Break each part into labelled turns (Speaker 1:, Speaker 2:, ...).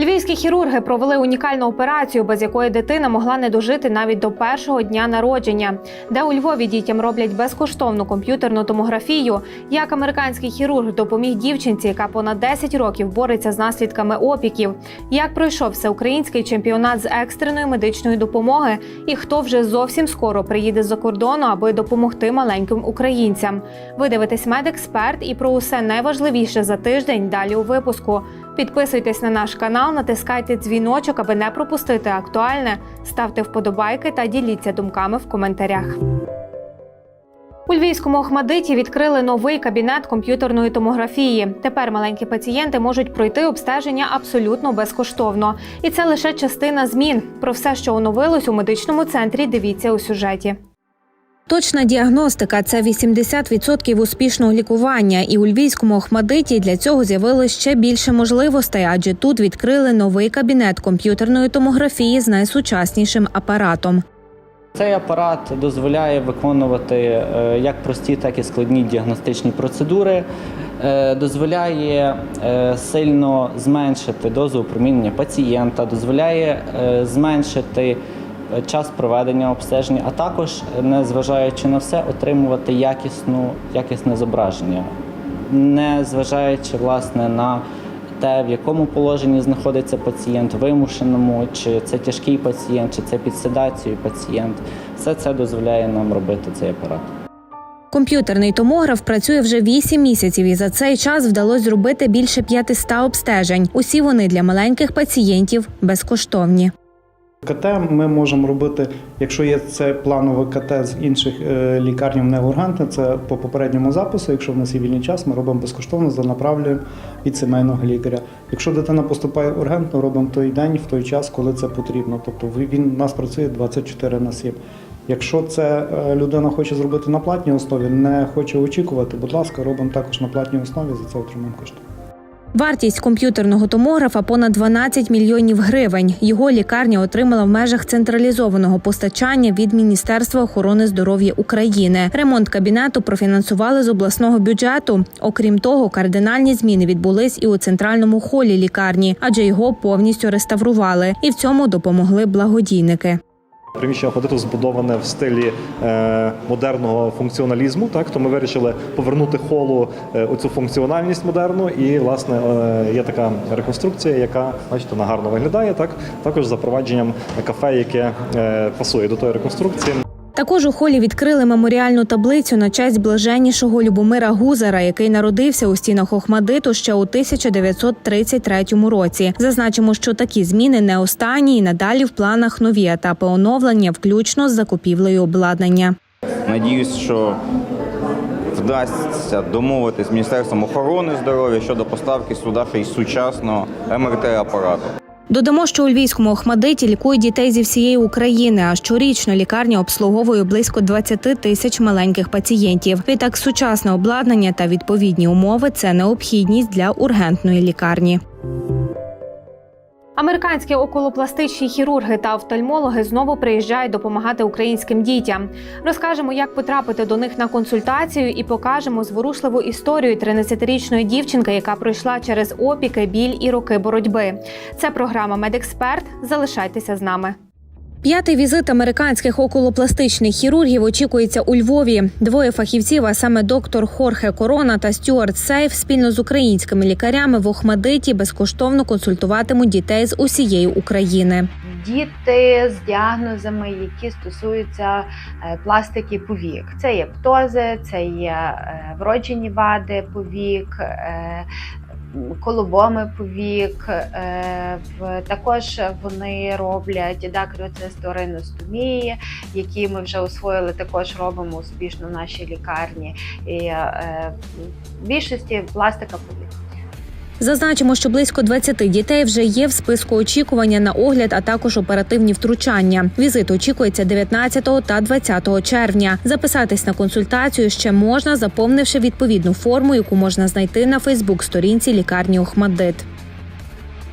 Speaker 1: Львівські хірурги провели унікальну операцію, без якої дитина могла не дожити навіть до першого дня народження, де у Львові дітям роблять безкоштовну комп'ютерну томографію. Як американський хірург допоміг дівчинці, яка понад 10 років бореться з наслідками опіків, як пройшов всеукраїнський чемпіонат з екстреної медичної допомоги, і хто вже зовсім скоро приїде з-за кордону, аби допомогти маленьким українцям. Ви дивитесь медексперт і про усе найважливіше за тиждень далі у випуску. Підписуйтесь на наш канал, натискайте дзвіночок, аби не пропустити актуальне. Ставте вподобайки та діліться думками в коментарях. У Львівському Охмадиті відкрили новий кабінет комп'ютерної томографії. Тепер маленькі пацієнти можуть пройти обстеження абсолютно безкоштовно. І це лише частина змін. Про все, що оновилось у медичному центрі, дивіться у сюжеті. Точна діагностика це 80% успішного лікування, і у львівському Охмадиті для цього з'явилось ще більше можливостей, адже тут відкрили новий кабінет комп'ютерної томографії з найсучаснішим апаратом.
Speaker 2: Цей апарат дозволяє виконувати е, як прості, так і складні діагностичні процедури, е, дозволяє е, сильно зменшити дозу опромінення пацієнта, дозволяє зменшити час проведення обстеження, а також, е, незважаючи на все, отримувати якісну, якісне зображення, не зважаючи власне на те, в якому положенні знаходиться пацієнт, вимушеному, чи це тяжкий пацієнт, чи це під седацією пацієнт. Все це дозволяє нам робити цей апарат.
Speaker 1: Комп'ютерний томограф працює вже 8 місяців, і за цей час вдалося зробити більше 500 обстежень. Усі вони для маленьких пацієнтів безкоштовні.
Speaker 3: КТ ми можемо робити, якщо є це планове КТ з інших е, лікарень не ургентне, це по попередньому запису. Якщо в нас є вільний час, ми робимо безкоштовно, занаправлюємо від сімейного лікаря. Якщо дитина поступає ургентно, робимо той день, в той час, коли це потрібно. Тобто він у нас працює 24 на 7. Якщо це е, людина хоче зробити на платній основі, не хоче очікувати, будь ласка, робимо також на платній основі, за це отримаємо кошти.
Speaker 1: Вартість комп'ютерного томографа понад 12 мільйонів гривень. Його лікарня отримала в межах централізованого постачання від Міністерства охорони здоров'я України. Ремонт кабінету профінансували з обласного бюджету. Окрім того, кардинальні зміни відбулись і у центральному холі лікарні, адже його повністю реставрували. І в цьому допомогли благодійники.
Speaker 4: Приміщення ходиту збудоване в стилі е, модерного функціоналізму. Так, то ми вирішили повернути холу е, оцю функціональність модерну, і власне е, є така реконструкція, яка бачите, вона гарно виглядає. Так, також запровадженням кафе, яке е, пасує до тої реконструкції.
Speaker 1: Також у холі відкрили меморіальну таблицю на честь блаженнішого Любомира Гузара, який народився у стінах Охмадиту ще у 1933 році. Зазначимо, що такі зміни не останні і надалі в планах нові етапи оновлення, включно з закупівлею обладнання.
Speaker 5: Надіюсь, що вдасться домовитися з Міністерством охорони здоров'я щодо поставки сюди ще й сучасного МРТ-апарату.
Speaker 1: Додамо, що у Львівському Охмадиті лікують дітей зі всієї України. А щорічно лікарня обслуговує близько 20 тисяч маленьких пацієнтів. Відтак, сучасне обладнання та відповідні умови це необхідність для ургентної лікарні. Американські околопластичні хірурги та офтальмологи знову приїжджають допомагати українським дітям. Розкажемо, як потрапити до них на консультацію, і покажемо зворушливу історію 13-річної дівчинки, яка пройшла через опіки, біль і роки боротьби. Це програма Медексперт. Залишайтеся з нами. П'ятий візит американських околопластичних хірургів очікується у Львові. Двоє фахівців, а саме доктор Хорхе Корона та Стюарт Сейф, спільно з українськими лікарями в Охмадиті безкоштовно консультуватимуть дітей з усієї України.
Speaker 6: діти з діагнозами, які стосуються е, пластики повік. Це є птози, це є е, вроджені вади повік, е, колобоми повік. е, Також вони роблять дакріоцисториностомії, які ми вже освоїли, також робимо успішно в нашій лікарні. І е, в більшості пластика повік.
Speaker 1: Зазначимо, що близько 20 дітей вже є в списку очікування на огляд, а також оперативні втручання. Візит очікується 19 та 20 червня. Записатись на консультацію ще можна, заповнивши відповідну форму, яку можна знайти на Фейсбук-сторінці лікарні Охмаддит.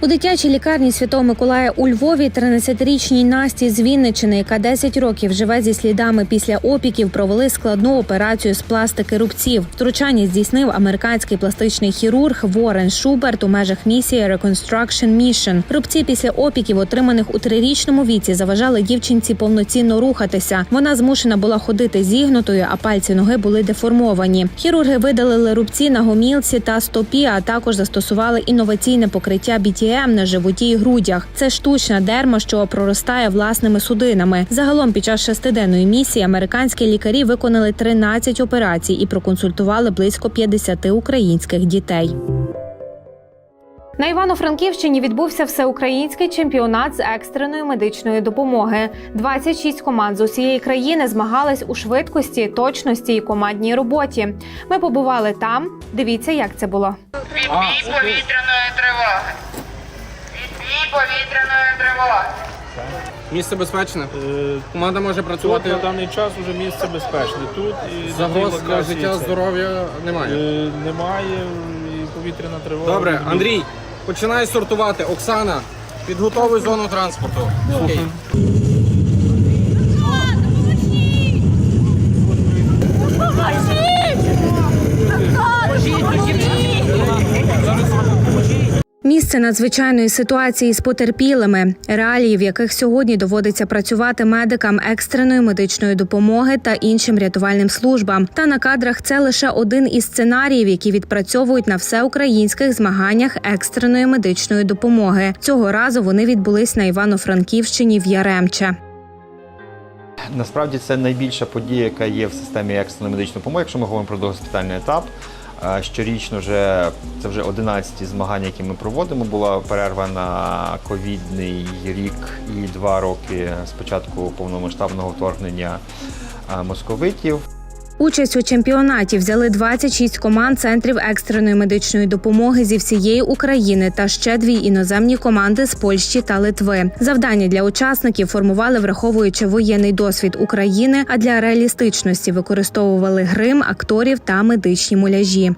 Speaker 1: У дитячій лікарні Святого Миколая у Львові 13-річній Насті з Вінничини, яка 10 років живе зі слідами після опіків, провели складну операцію з пластики рубців. Втручання здійснив американський пластичний хірург Ворен Шуберт у межах місії Reconstruction Mission. Рубці після опіків, отриманих у трирічному віці, заважали дівчинці повноцінно рухатися. Вона змушена була ходити зігнутою, а пальці ноги були деформовані. Хірурги видалили рубці на гомілці та стопі, а також застосували інноваційне покриття BTM на животі і грудях. Це штучна дерма, що проростає власними судинами. Загалом під час шестиденної місії американські лікарі виконали 13 операцій і проконсультували близько 50 українських дітей. На Івано-Франківщині відбувся всеукраїнський чемпіонат з екстреної медичної допомоги. 26 команд з усієї країни змагались у швидкості, точності і командній роботі. Ми побували там. Дивіться, як це було.
Speaker 7: Відбій повітряної тривоги. Повітряної тривоги.
Speaker 8: Місце безпечне. Команда може працювати.
Speaker 9: Тут на даний час вже місце безпечне. Тут і
Speaker 8: Загроз для життя, здоров'я немає.
Speaker 9: Е, Немає і повітряна тривога.
Speaker 8: Добре, Андрій, починай сортувати. Оксана, підготовуй зону транспорту. Окей.
Speaker 1: Місце надзвичайної ситуації з потерпілими, реалії, в яких сьогодні доводиться працювати медикам екстреної медичної допомоги та іншим рятувальним службам. Та на кадрах це лише один із сценаріїв, які відпрацьовують на всеукраїнських змаганнях екстреної медичної допомоги. Цього разу вони відбулись на Івано-Франківщині в Яремче.
Speaker 10: Насправді це найбільша подія, яка є в системі екстреної медичної допомоги, якщо ми говоримо про догоспітальний етап. Щорічно вже це вже 11 змагань, які ми проводимо. Була перерва на ковідний рік і два роки з початку повномасштабного вторгнення московитів.
Speaker 1: Участь у чемпіонаті взяли 26 команд центрів екстреної медичної допомоги зі всієї України та ще дві іноземні команди з Польщі та Литви. Завдання для учасників формували, враховуючи воєнний досвід України, а для реалістичності використовували грим, акторів та медичні муляжі.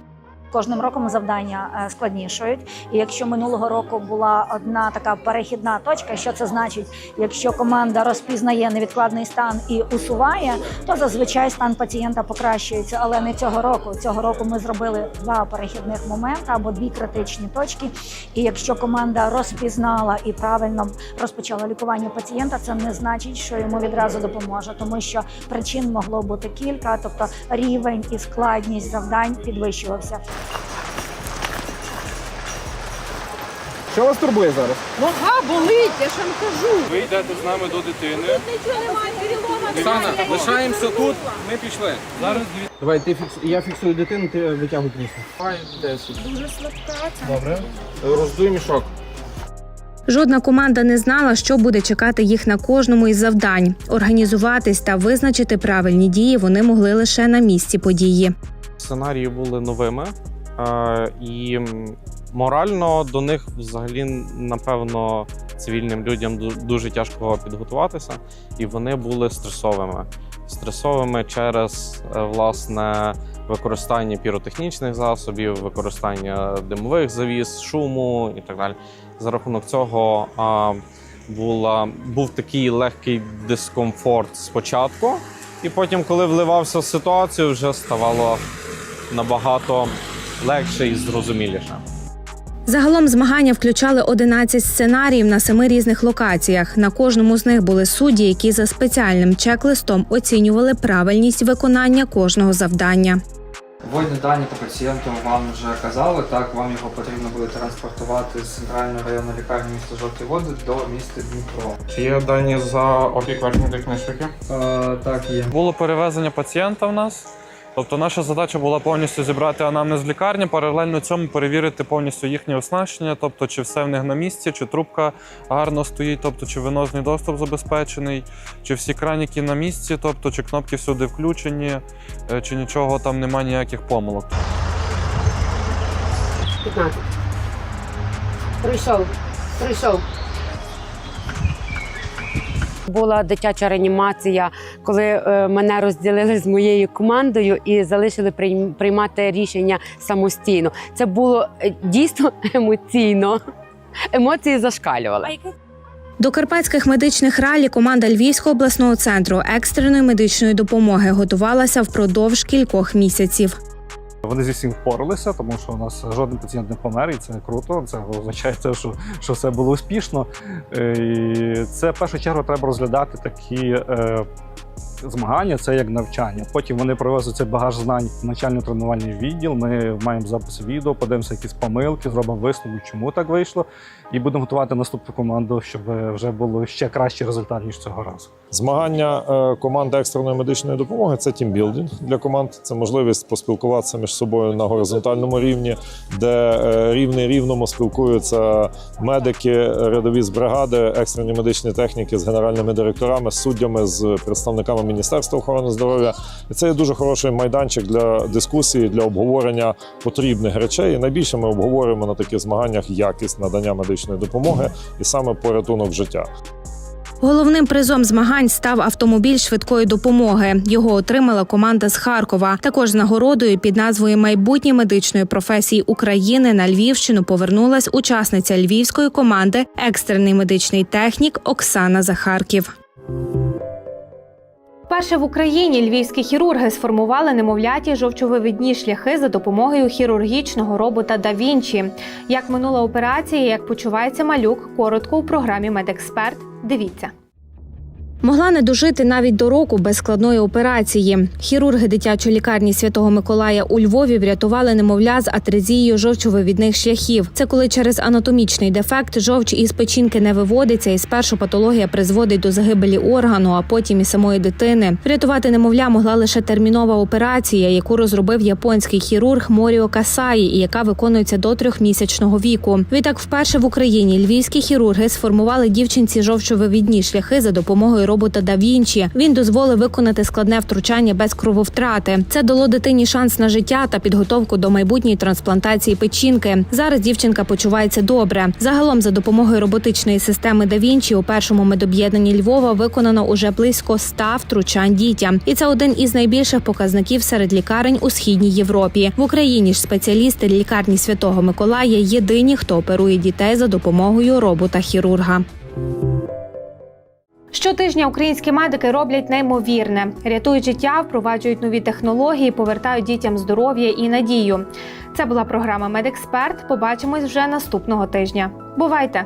Speaker 11: Кожним роком завдання е, складнішають. І якщо минулого року була одна така перехідна точка, що це значить, якщо команда розпізнає невідкладний стан і усуває, то зазвичай стан пацієнта покращується. Але не цього року. Цього року ми зробили два перехідних моменти або дві критичні точки. І якщо команда розпізнала і правильно розпочала лікування пацієнта, це не значить, що йому відразу допоможе, тому що причин могло бути кілька, тобто рівень і складність завдань підвищувався.
Speaker 8: Що вас турбує зараз?
Speaker 9: Ви йдете з нами до дитини.
Speaker 8: Оксана, лишаємося тут, ми пішли.
Speaker 9: Зараз
Speaker 8: Давай, ти фікс... я фіксую дитину, ти витягуй крісло.
Speaker 9: Давай 10. Дуже слабка. Добре.
Speaker 8: Роздуй мішок.
Speaker 1: Жодна команда не знала, що буде чекати їх на кожному із завдань. Організуватись та визначити правильні дії вони могли лише на місці події.
Speaker 12: сценарії були новими, е, і морально до них взагалі, напевно, цивільним людям дуже тяжко підготуватися, і вони були стресовими. Стресовими через е, власне використання піротехнічних засобів, використання димових завіс, шуму і так далі. За рахунок цього а, була, був такий легкий дискомфорт спочатку, і потім, коли вливався в ситуацію, вже ставало набагато легше і зрозуміліше.
Speaker 1: Загалом змагання включали 11 сценаріїв на семи різних локаціях. На кожному з них були судді, які за спеціальним чек-листом оцінювали правильність виконання кожного завдання.
Speaker 13: Вводні дані по пацієнту вам вже казали, так вам його потрібно буде транспортувати з центральної районної лікарні міста Жовті Води до міста Дніпро.
Speaker 12: Чи є дані за опік верхньої технічки?
Speaker 13: Е, так, є.
Speaker 12: Було перевезення пацієнта в нас. Тобто наша задача була повністю зібрати анамнез в лікарні, паралельно цьому перевірити повністю їхнє оснащення, тобто чи все в них на місці, чи трубка гарно стоїть, тобто чи венозний доступ забезпечений, чи всі краніки на місці, тобто чи кнопки всюди включені, е, чи нічого там немає ніяких помилок.
Speaker 7: 15. Прийшов. Прийшов.
Speaker 14: Була дитяча реанімація, коли е, мене розділили з моєю командою і залишили прийм- приймати рішення самостійно. Це було е, дійсно емоційно. емоції зашкалювали.
Speaker 1: До карпатських медичних ралі команда Львівського обласного центру екстреної медичної допомоги готувалася впродовж кількох місяців.
Speaker 4: Вони зі всім впоралися, тому що у нас жоден пацієнт не помер, і це круто. Це означає, те, що, що все було успішно. Е, І це в першу чергу треба розглядати такі е, змагання, це як навчання. Потім вони привезуть цей багаж знань в навчально-тренувальний відділ. Ми маємо записи відео, подивимося якісь помилки, зробимо висновок, чому так вийшло, і будемо готувати наступну команду, щоб вже було ще кращий результат ніж цього разу.
Speaker 15: Змагання е, команд екстреної медичної допомоги це тімбілдинг для команд. Це можливість поспілкуватися між собою на горизонтальному рівні, де е, рівний рівному спілкуються медики, рядові з бригади, екстрені медичні техніки з генеральними директорами, з суддями, з представниками Міністерства охорони здоров'я. І це є дуже хороший майданчик для дискусії, для обговорення потрібних речей. І найбільше ми обговорюємо на таких змаганнях якість надання медичної допомоги і саме порятунок життя.
Speaker 1: Головним призом змагань став автомобіль швидкої допомоги. Його отримала команда з Харкова. Також з нагородою під назвою Майбутнє медичної професії України на Львівщину повернулась учасниця львівської команди екстрений медичний технік Оксана Захарків. Перше в Україні львівські хірурги сформували немовляті жовчовивідні шляхи за допомогою хірургічного робота Да Вінчі. Як минула операція, як почувається малюк, коротко у програмі Медексперт. Дивіться. Могла не дожити навіть до року без складної операції. Хірурги дитячої лікарні Святого Миколая у Львові врятували немовля з атрезією жовчовивідних шляхів. Це коли через анатомічний дефект жовч із печінки не виводиться, і спершу патологія призводить до загибелі органу, а потім і самої дитини. Врятувати немовля могла лише термінова операція, яку розробив японський хірург Моріо Касаї, і яка виконується до трьохмісячного віку. Відтак, вперше в Україні львівські хірурги сформували дівчинці жовчовивідні шляхи за робота Да Вінчі. Він дозволив виконати складне втручання без крововтрати. Це дало дитині шанс на життя та підготовку до майбутньої трансплантації печінки. Зараз дівчинка почувається добре. Загалом, за допомогою роботичної системи Да Вінчі у першому медоб'єднанні Львова виконано уже близько 100 втручань дітям, і це один із найбільших показників серед лікарень у східній Європі. В Україні ж спеціалісти лікарні Святого Миколая єдині, хто оперує дітей за допомогою робота хірурга. Щотижня українські медики роблять неймовірне, рятують життя, впроваджують нові технології, повертають дітям здоров'я і надію. Це була програма Медексперт. Побачимось вже наступного тижня. Бувайте!